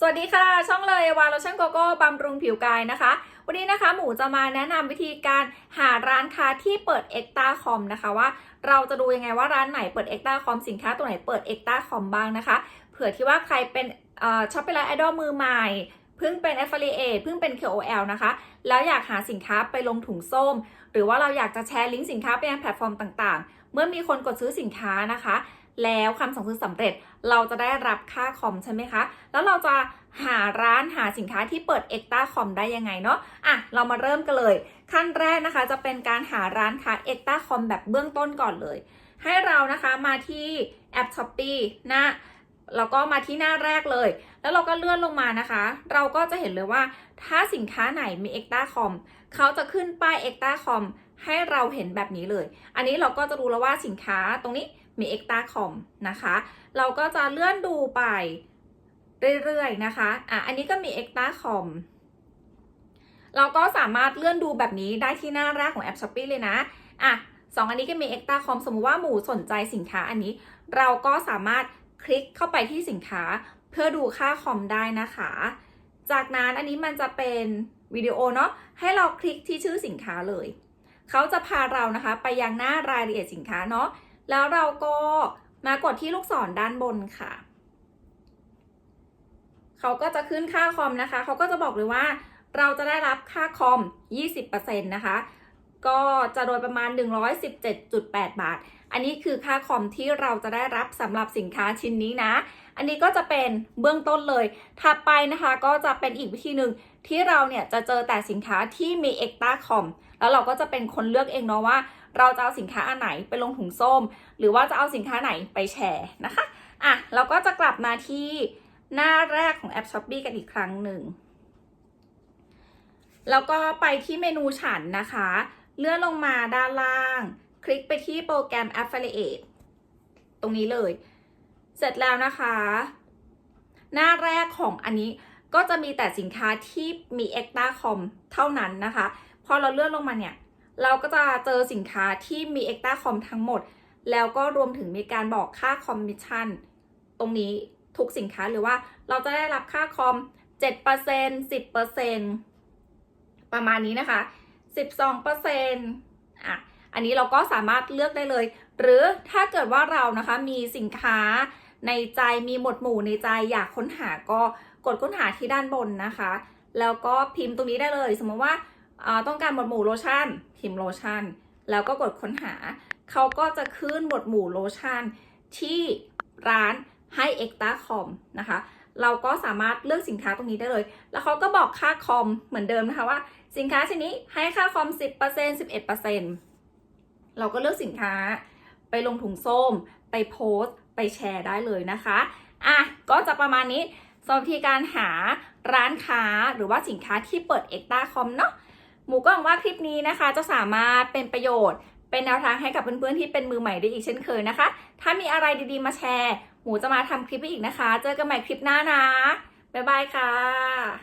สวัสดีค่ะ ช่องเลยวาโลชั่นโกโก้บำรุงผิวกายนะคะ วันนี้นะคะหมูจะมาแนะนำวิธีการหาร้านค้าที่เปิดเอ็กตาคอมนะคะว่าเราจะดูยังไงว่าร้านไหนเปิดเอ็กตาคอมสินค้าตัวไหนเปิดเอ็กตาคอมบ้างนะคะ เผื่อที่ว่าใครเป็นช็อปปี้ไลน์ไอดอลมือใหม่เพิ่งเป็น affiliate เพิ่งเป็น KOL นะคะ แล้วอยากหาสินค้าไปลงถุงส้ม หรือว่าเราอยากจะแชร์ลิงก์สินค้าไปยังแพลตฟอร์มต่างๆ เมื่อมีคนกดซื้อสินค้านะคะ แล้วคำสั่งซื้อสำเร็จเราจะได้รับค่าคอมใช่ไหมคะ แล้วเราจะหาร้านหาสินค้าที่เปิดเอ็กตาคอมได้ยังไงเนาะอะเรามาเริ่มกันเลย ขั้นแรกนะคะจะเป็นการหาร้านค้าเอ็กตาคอมแบบเบื้องต้นก่อนเลย ให้เรานะคะมาที่แอป s h อ p e e หน้าแล้วก็มาที่หน้าแรกเลย แล้วเราก็เลื่อนลงมานะคะ เราก็จะเห็นเลยว่าถ้าสินค้าไหนมีเอ็กตาคอมเขาจะขึ้นป้ายเอ็กตาคอม ให้เราเห็นแบบนี้เลย อันนี้เราก็จะรู้แล้วว่าสินค้าตรงนี้มีเอ็กตาคอมนะคะ เราก็จะเลื่อนดูไปเรื่อยๆนะคะ อะ อันนี้ก็มี e x t r a c o m เราก็สามารถเลื่อนดูแบบนี้ได้ที่หน้าแรกของแอป s h อ p e e เลยนะ อะสองอันนี้ก็มี e x t r a c o m สมมุติว่าหมูสนใจสินค้าอันนี้ เราก็สามารถคลิกเข้าไปที่สินค้า เพื่อดูค่าคอมได้นะคะ จากนั้นอันนี้มันจะเป็นวิดีโอเนาะ ให้เราคลิกที่ชื่อสินค้าเลย เขาจะพาเรานะคะไปยังหน้ารายละเอียดสินค้าเนาะแล้วเราก็มากดที่ลูกศรด้านบนค่ะ เขาก็จะขึ้นค่าคอมนะคะ เขาก็จะบอกเลยว่า เราจะได้รับค่าคอม 20%นะคะ ก็จะโดยประมาณ 117.8 บาท อันนี้คือค่าคอมที่เราจะได้รับสำหรับสินค้าชิ้นนี้นะ อันนี้ก็จะเป็นเบื้องต้นเลย ถัดไปนะคะก็จะเป็นอีกวิธีหนึ่งที่เราเนี่ยจะเจอแต่สินค้าที่มีเอ็กตาคอมแล้วเราก็จะเป็นคนเลือกเองเนาะว่า เราจะเอาสินค้าอันไหนไปลงถุงส้ม หรือว่าจะเอาสินค้าไหนไปแชร์นะคะอะเราก็จะกลับมาที่หน้าแรกของแอป s h อ p e e กันอีกครั้งหนึ่งแล้วก็ไปที่เมนูฉันนะคะ เลื่อนลงมาด้านล่าง คลิกไปที่โปรแกรม Affiliate ตรงนี้เลย เสร็จแล้วนะคะ หน้าแรกของอันนี้ก็จะมีแต่สินค้าที่มี e x t r a c o m เท่านั้นนะคะ พอเราเลื่อนลงมาเนี่ย เราก็จะเจอสินค้าที่มี e x t r a c o m ทั้งหมด แล้วก็รวมถึงมีการบอกค่าคอมมิชชั่นตรงนี้ทุกสินค้าหรือว่าเราจะได้รับค่าคอม 7% 10%ประมาณนี้นะคะ 12%อะอันนี้เราก็สามารถเลือกได้เลย หรือถ้าเกิดว่าเรานะคะมีสินค้าในใจมีหมวดหมู่ในใจอยากค้นหาก็กดค้นหาที่ด้านบนนะคะ แล้วก็พิมพ์ตรงนี้ได้เลย สมมติว่าอ่าต้องการหมวดหมู่โลชั่น พิมพ์โลชั่น แล้วก็กดค้นหา เขาก็จะขึ้นหมวดหมู่โลชั่นที่ร้านให้เอ็กตาคอมนะคะ เราก็สามารถเลือกสินค้าตรงนี้ได้เลย แล้วเขาก็บอกค่าคอมเหมือนเดิมนะคะว่า สินค้าชนิดให้ค่าคอม 10% 11%เราก็เลือกสินค้า ไปลงถุงส้ม ไปโพสต์ ไปแชร์ได้เลยนะคะ อะ ก็จะประมาณนี้สำหรับวิธีการหาร้านค้าหรือว่าสินค้าที่เปิดเอ็กตาคอมเนาะ หมูก็หวังว่าคลิปนี้นะคะ จะสามารถเป็นประโยชน์ เป็นแนวทางให้กับเพื่อนๆที่เป็นมือใหม่ได้อีกเช่นเคยนะคะ ถ้ามีอะไรดีๆมาแชร์ หมูจะมาทำคลิปอีกนะคะ เจอกันใหม่คลิปหน้านะ บ๊ายบายค่ะ